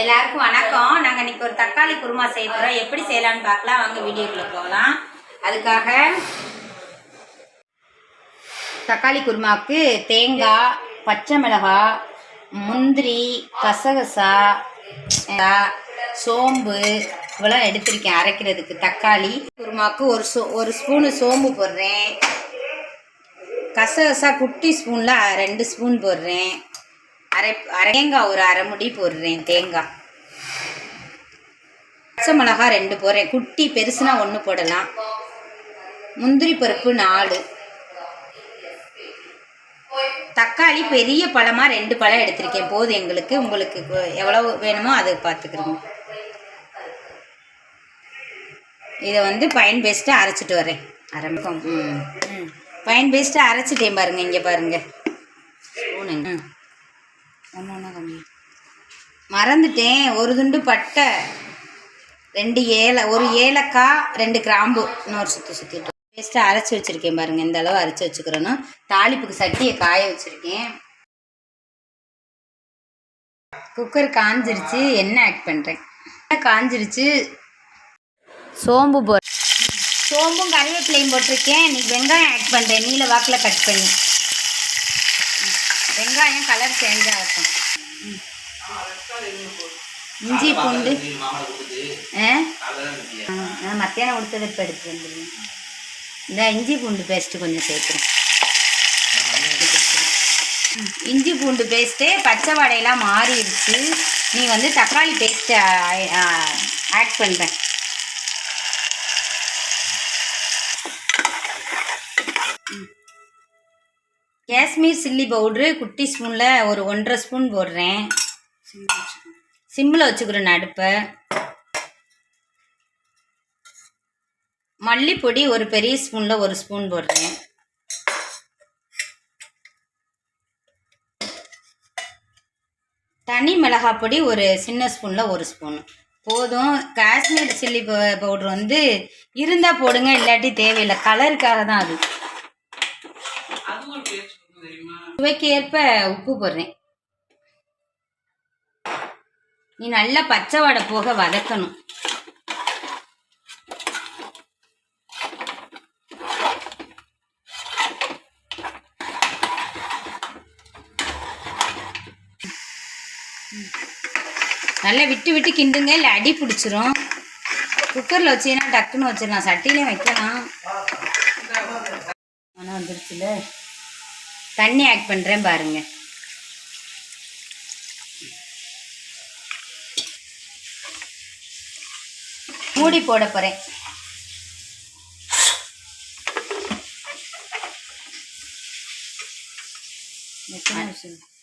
எல்லாருக்கும் வணக்கம். நாங்கள் இன்னைக்கு ஒரு தக்காளி குருமா செய்ய போகிறோம் எப்படி செய்யலாம்னு பார்க்கலாம். வாங்க வீடியோக்குள்ளே போகலாம். அதுக்காக தக்காளி குருமாவுக்கு தேங்காய் பச்சை மிளகா முந்திரி கசகசா சோம்பு இவ்வளோ எடுத்திருக்கேன் அரைக்கிறதுக்கு. தக்காளி குருமாவுக்கு ஒரு சோ ஒரு ஸ்பூனு சோம்பு போடுறேன். கசகசா குட்டி ஸ்பூனில் ரெண்டு ஸ்பூன் போடுறேன். அரை அரை தேங்காய் ஒரு அரை முடி போடுறேன் தேங்காய். பச்சை மிளகா ரெண்டு போடுறேன். குட்டி பெருசுனா ஒன்று போடலாம். முந்திரி பருப்பு நாலு. தக்காளி பெரிய பழமாக ரெண்டு பழம் எடுத்திருக்கேன். போதும் எங்களுக்கு. உங்களுக்கு எவ்வளோ எவ்வளவு வேணுமோ அதை பார்த்துக்கிறோங்க. இதை வந்து பயன் பேஸ்ட்டாக அரைச்சிட்டு வரேன். அரைக்கும் ம். ம் பயன் பேஸ்ட்டாக அரைச்சிட்டேன் பாருங்கள் இங்கே பாருங்கள் ஸ்பூனுங்க. ம். ஒன்று ஒன்றா கம்மி. மறந்துட்டேன். ஒரு துண்டு பட்டை ரெண்டு ஏல ஒரு ஏலக்காய் ரெண்டு கிராம்பு. இன்னொரு சுற்றி சுற்றிட்டு பேஸ்ட்டாக அரைச்சி வச்சுருக்கேன் பாருங்கள் இந்த அளவு அரைச்சி வச்சுக்கிறணும் தாளிப்புக்கு சட்டியை காய வச்சுருக்கேன். குக்கர் காஞ்சிருச்சு. எண்ணெய் ஆட் பண்ணுறேன் காஞ்சிருச்சு? சோம்பு போ சோம்பும் கருவேப்பிலையும் போட்டிருக்கேன். இன்னைக்கு வெங்காயம் ஆட் பண்ணுறேன் நீல வாக்கில் கட் பண்ணி. வெங்காயம் கலர் சேஞ்ச் ஆகட்டும் ம். இஞ்சி பூண்டு. ஆ? நான் மத்தியானம் கொடுத்ததை இப்போ எடுத்து வந்துடுவேன் இந்த இஞ்சி பூண்டு பேஸ்ட்டு கொஞ்சம் சேர்க்குறேன் இஞ்சி பூண்டு பேஸ்ட்டு பச்சை வடையெல்லாம் மாறிடுச்சு. நீ வந்து தக்காளி பேஸ்ட்டு ஆட் பண்ணுறேன் காஷ்மீர் சில்லி பவுட்ரு குட்டி ஸ்பூனில் ஒரு ஒன்றரை ஸ்பூன் போடுறேன். சிம்மில் வச்சுக்கிறேன் அடுப்பை மல்லிப்பொடி ஒரு பெரிய ஸ்பூனில் ஒரு ஸ்பூன் போடுறேன். தனி மிளகாய் பொடி ஒரு சின்ன ஸ்பூனில் ஒரு ஸ்பூன். போதும். காஷ்மீர் சில்லி பவுடர் வந்து இருந்தால் போடுங்க இல்லாட்டி தேவையில்லை. கலருக்காக தான் அது. சுவைக்கு ஏற்ப உப்பு போடுறேன். நீ நல்லா பச்சை வடை போக வதக்கணும். நல்லா விட்டு விட்டு கிண்டுங்க. இல்லை அடி பிடிச்சிரும். குக்கரில் வச்சீங்கன்னா டக்குன்னு வச்சிடலாம் சட்டிலையும் வைக்கலாம். ஆனால் வந்துருச்சுல. தண்ணி ஆட் பண்ணுறேன் பாருங்க. மூடி போட போகிறேன்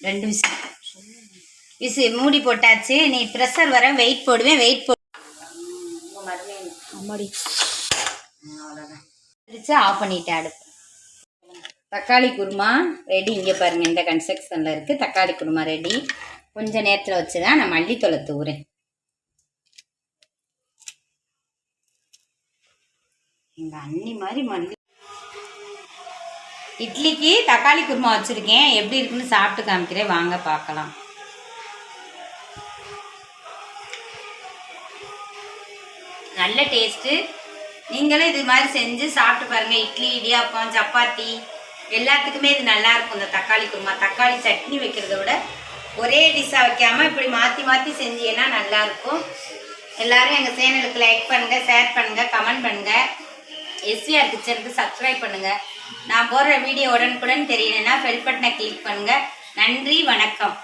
ரெண்டு விசில். விசி மூடி போட்டாச்சு. நீ ப்ரெஷர் வர வெயிட் போடுவேன் வெயிட் போ அம்மாடி. ஆஃப் பண்ணிட்டேன் அடுப்பு. தக்காளி குருமா ரெடி இங்கே பாருங்கள் இந்த கன்ஸ்ட்ரக்ஷனில் இருக்குது தக்காளி குருமா ரெடி கொஞ்சம் நேரத்தில் வச்சு தான் நான் மல்லித்தொலை தூவுறேன் எங்கள் அண்ணி மாதிரி மல்லி. இட்லிக்கு தக்காளி குருமா வச்சுருக்கேன். எப்படி இருக்குன்னு சாப்பிட்டு காமிக்கிறேன். வாங்க பார்க்கலாம். நல்ல டேஸ்ட்டு நீங்களும் இது மாதிரி செஞ்சு சாப்பிட்டு பாருங்கள் இட்லி இடியாப்பம் சப்பாத்தி. எல்லாத்துக்குமே இது நல்லா இருக்கும். இந்த தக்காளி குருமா தக்காளி சட்னி வைக்கிறத விட ஒரே டிஷ்ஷாக வைக்காமல் இப்படி மாற்றி மாற்றி செஞ்சீங்கன்னா நல்லாயிருக்கும் எல்லோரும் எல்லாரும் எங்கள் சேனலுக்கு லைக் பண்ணுங்கள் ஷேர் பண்ணுங்கள் கமெண்ட் பண்ணுங்கள் எஸ்விஆர் கிச்சனுக்கு சப்ஸ்கிரைப் பண்ணுங்கள் நான் போடுற வீடியோ உடனுக்குடன் தெரியணுன்னா பெல் பட்டனை கிளிக் பண்ணுங்கள் நன்றி வணக்கம்.